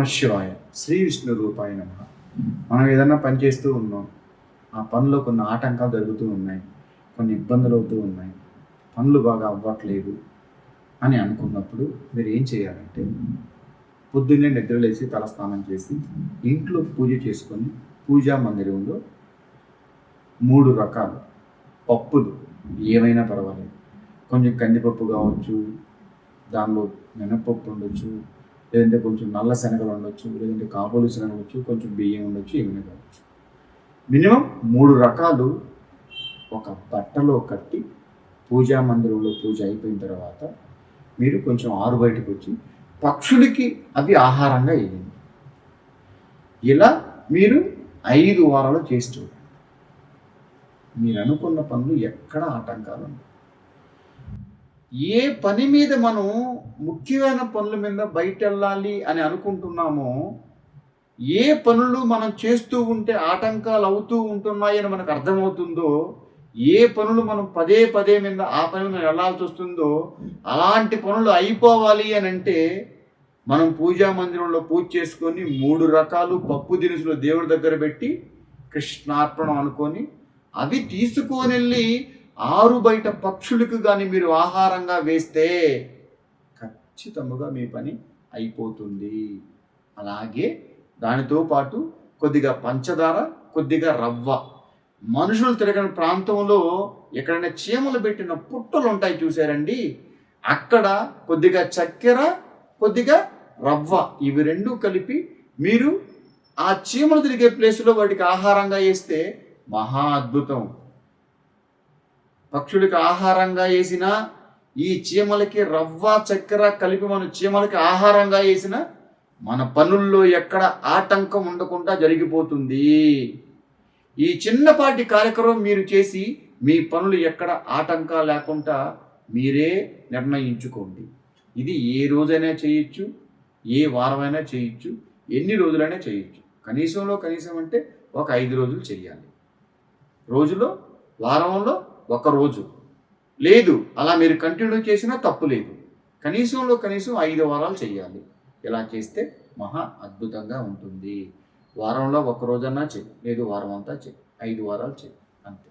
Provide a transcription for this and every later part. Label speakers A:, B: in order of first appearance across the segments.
A: శివాయ. శ్రీ విష్ణు రూపాయ నమ. మనం ఏదన్నా పని చేస్తూ ఉన్నాం. ఆ పనిలో కొన్ని ఆటంకాలు జరుగుతూ ఉన్నాయి. కొన్ని ఇబ్బందులు అవుతూ ఉన్నాయి. పనులు బాగా అవ్వట్లేదు అని అనుకున్నప్పుడు మీరు ఏం చేయాలంటే పొద్దున్నే నిద్రలేసి తలస్నానం చేసి ఇంట్లో పూజ చేసుకొని పూజా మందిరంలో మూడు రకాలు. పప్పులు ఏమైనా పర్వాలేదు. కొంచెం కందిపప్పు కావచ్చు దానిలో మినపప్పు ఉండొచ్చు లేదంటే కొంచెం నల్ల శనగలు ఉండొచ్చు లేదంటే కాబోలు శనగలు ఉండొచ్చు కొంచెం బియ్యం ఉండొచ్చు ఏమైనా కావచ్చు మినిమం మూడు రకాలు ఒక బట్టలో కట్టి పూజా మందిరంలో పూజ అయిపోయిన తర్వాత మీరు కొంచెం ఆరు బయటకు వచ్చి పక్షులకి అవి ఆహారంగా వేయండి ఇలా మీరు ఐదు వారాలు చేసి చూడండి. మీరు అనుకున్న పనులు ఎక్కడ ఆటంకాలు ఉండవు. ఏ పని మీద మనం ముఖ్యమైన పనుల మీద బయట వెళ్ళాలి అని అనుకుంటున్నామో ఏ పనులు మనం చేస్తూ ఉంటే ఆటంకాలు అవుతూ ఉంటున్నాయని మనకు అర్థమవుతుందో ఏ పనులు మనం పదే పదే మీద ఆ పని మీద వెళ్ళాల్సి వస్తుందో అలాంటి పనులు అయిపోవాలి అని అంటే మనం పూజా మందిరంలో పూజ చేసుకొని మూడు రకాలు పప్పు దినుసులు దేవుడి దగ్గర పెట్టి కృష్ణార్పణం అనుకొని అవి తీసుకొని వెళ్ళి ఆరు బయట పక్షులకు కానీ మీరు ఆహారంగా వేస్తే ఖచ్చితంగా మీ పని అయిపోతుంది. అలాగే దానితో పాటు కొద్దిగా పంచదార కొద్దిగా రవ్వ. మనుషులు తిరగని ప్రాంతంలో ఎక్కడైనా చీమలు పెట్టిన పుట్టలు ఉంటాయి చూసారండి అక్కడ కొద్దిగా చక్కెర కొద్దిగా రవ్వ ఇవి రెండు కలిపి మీరు ఆ చీమలు తిరిగే ప్లేస్లో వాటికి ఆహారంగా వేస్తే మహా అద్భుతం. పక్షులకి ఆహారంగా వేసిన ఈ చీమలకి రవ్వ చక్కెర కలిపి మన చీమలకి ఆహారంగా వేసిన మన పనుల్లో ఎక్కడ ఆటంకం ఉండకుండా జరిగిపోతుంది. ఈ చిన్నపాటి కార్యక్రమం మీరు చేసి మీ పనులు ఎక్కడ ఆటంకా లేకుండా మీరే నిర్ణయించుకోండి. ఇది ఏ రోజైనా చేయొచ్చు ఏ వారమైనా చేయొచ్చు ఎన్ని రోజులైనా చేయొచ్చు. కనీసంలో కనీసం అంటే ఒక ఐదు రోజులు చేయాలి. రోజులో వారంలో ఒకరోజు లేదు అలా మీరు కంటిన్యూ చేసినా తప్పు లేదు. కనీసంలో కనీసం ఐదు వారాలు చేయాలి ఇలా చేస్తే మహా అద్భుతంగా ఉంటుంది. వారంలో ఒక రోజన్నా చెయ్యి లేదు వారం అంతా చెయ్యి ఐదు వారాలు చెయ్యి అంతే.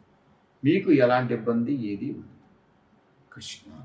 A: మీకు ఎలాంటి ఇబ్బంది ఏది ఉంది కృష్ణ.